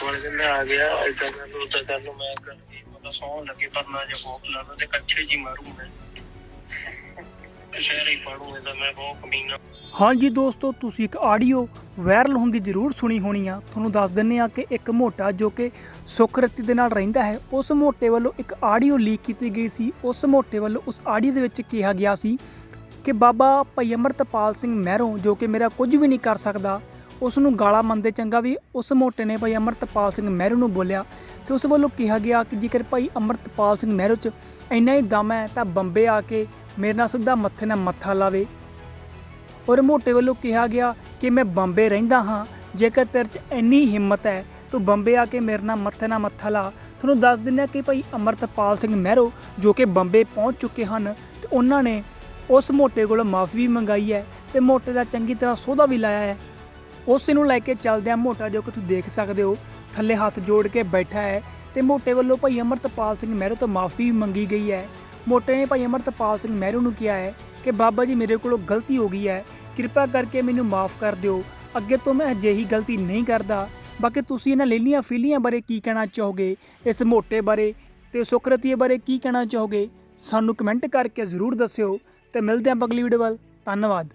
ਕੋਲ ਕਹਿੰਦਾ ਆ ਗਿਆ ਇਦਾਂ ਦਾ ਤੂੰ ਤਾਂ ਕਰ ਲੂ ਮੈਂ ਕਰ ਮਤਲਬ ਸੌਣ ਲੱਗੇ, ਪਰ ਨਾ ਜੇ ਭੋਕ ਲਾ ਤੇ ਕੱਚੇ ਜੀ ਮਾਰੂ ਮੈਂ। ਸ਼ਹਿਰ ਹੀ ਪੜੂ ਇਹਦਾ ਮੈਂ ਬਹੁਤ ਕਮੀਨਾ। ਹਾਂਜੀ ਦੋਸਤੋ, ਤੁਸੀਂ ਇੱਕ ਆਡੀਓ ਵਾਇਰਲ ਹੁੰਦੀ ਜ਼ਰੂਰ ਸੁਣੀ ਹੋਣੀ ਆ। ਤੁਹਾਨੂੰ ਦੱਸ ਦਿੰਨੇ ਆ ਕਿ ਇੱਕ ਮੋਟਾ ਜੋ ਕਿ ਸੁਖਰਤੀ ਦੇ ਨਾਲ ਰਹਿੰਦਾ ਹੈ, ਉਸ ਮੋਟੇ ਵੱਲੋਂ ਇੱਕ ਆਡੀਓ ਲੀਕ ਕੀਤੀ ਗਈ ਸੀ। ਉਸ ਮੋਟੇ ਵੱਲੋਂ ਉਸ ਆਡੀਓ ਦੇ ਵਿੱਚ ਕਿਹਾ ਗਿਆ ਸੀ ਕਿ ਬਾਬਾ ਭਾਈ ਅਮਰਤਪਾਲ ਸਿੰਘ ਮਹਿਰੋਂ ਜੋ ਕਿ ਮੇਰਾ ਕੁਝ ਵੀ ਨਹੀਂ ਕਰ ਸਕਦਾ ਉਸ ਨੂੰ ਗਾਲਾਂ ਮੰਨਦੇ ਚੰਗਾ ਵੀ ਉਸ ਮੋਟੇ ਨੇ ਭਾਈ ਅਮਰਤਪਾਲ ਸਿੰਘ ਮਹਿਰੂ ਨੂੰ ਬੋਲਿਆ ਤੇ ਉਸ ਵੱਲੋਂ ਕਿਹਾ ਗਿਆ ਕਿ ਜੇਕਰ ਭਾਈ ਅਮਰਤਪਾਲ ਸਿੰਘ ਮਹਿਰੋਂ 'ਚ ਇੰਨਾ ਹੀ ਦਮ ਹੈ ਤਾਂ ਬੰਬੇ ਆ ਕੇ ਮੇਰੇ ਨਾਲ ਸਿੱਧਾ ਮੱਥੇ ਨਾਲ ਮੱਥਾ ਲਾਵੇ। ਔਰ ਮੋਟੇ ਵੱਲੋਂ ਕਿਹਾ ਗਿਆ ਕਿ ਮੈਂ ਬੰਬੇ ਰਹਿੰਦਾ ਹਾਂ, ਜੇਕਰ ਤੇਰੇ 'ਚ ਇੰਨੀ ਹਿੰਮਤ ਹੈ, ਤੂੰ ਬੰਬੇ ਆ ਕੇ ਮੇਰੇ ਨਾਲ ਮੱਥੇ ਨਾਲ ਮੱਥਾ ਲਾ। ਤੁਹਾਨੂੰ ਦੱਸ ਦਿੰਦੇ ਹਾਂ ਕਿ ਭਾਈ ਅਮਰਤਪਾਲ ਸਿੰਘ ਮਹਿਰੋ ਜੋ ਕਿ ਬੰਬੇ ਪਹੁੰਚ ਚੁੱਕੇ ਹਨ ਤੇ ਉਹਨਾਂ ਨੇ ਉਸ ਮੋਟੇ ਕੋਲੋਂ ਮਾਫੀ ਵੀ ਮੰਗਾਈ ਹੈ ਤੇ ਮੋਟੇ ਦਾ ਚੰਗੀ ਤਰ੍ਹਾਂ ਸੋਧਾ ਵੀ ਲਾਇਆ ਹੈ। ਉਸ ਨੂੰ ਲੈ ਕੇ ਚੱਲਦਿਆਂ ਮੋਟਾ ਜੋ ਕਿ ਤੁਸੀਂ ਦੇਖ ਸਕਦੇ ਹੋ, ਥੱਲੇ ਹੱਥ ਜੋੜ ਕੇ ਬੈਠਾ ਹੈ ਤੇ ਮੋਟੇ ਵੱਲੋਂ ਭਾਈ ਅਮਰਤਪਾਲ ਸਿੰਘ ਮਹਿਰੂ ਤੋਂ ਮਾਫੀ ਵੀ ਮੰਗੀ ਗਈ ਹੈ। ਮੋਟੇ ਨੇ ਭਾਈ ਅਮਰਤਪਾਲ ਸਿੰਘ ਮਹਿਰੂ ਨੂੰ ਕਿਹਾ ਹੈ ਕਿ, ਬਾਬਾ ਜੀ, ਮੇਰੇ ਕੋਲੋਂ ਗਲਤੀ ਹੋ ਗਈ ਹੈ। ਕਿਰਪਾ ਕਰਕੇ ਮੈਨੂੰ ਮਾਫ ਕਰ ਦਿਓ। ਅੱਗੇ ਤੋਂ ਮੈਂ ਅਜਿਹੀ ਗਲਤੀ ਨਹੀਂ ਕਰਦਾ। ਬਾਕੀ ਤੁਸੀਂ ਇਹਨਾਂ ਲੇਲੀਆਂ ਫੀਲੀਆਂ ਬਾਰੇ ਕੀ ਕਹਿਣਾ ਚਾਹੋਗੇ? ਇਸ ਮੋਟੇ ਬਾਰੇ ਤੇ ਸੁਕਰਤੀਏ ਬਾਰੇ ਕੀ ਕਹਿਣਾ ਚਾਹੋਗੇ? ਸਾਨੂੰ ਕਮੈਂਟ ਕਰਕੇ ਜ਼ਰੂਰ ਦੱਸਿਓ ਤੇ ਮਿਲਦੇ ਹਾਂ ਅਗਲੀ ਵੀਡੀਓ ਵੱਲ। ਧੰਨਵਾਦ।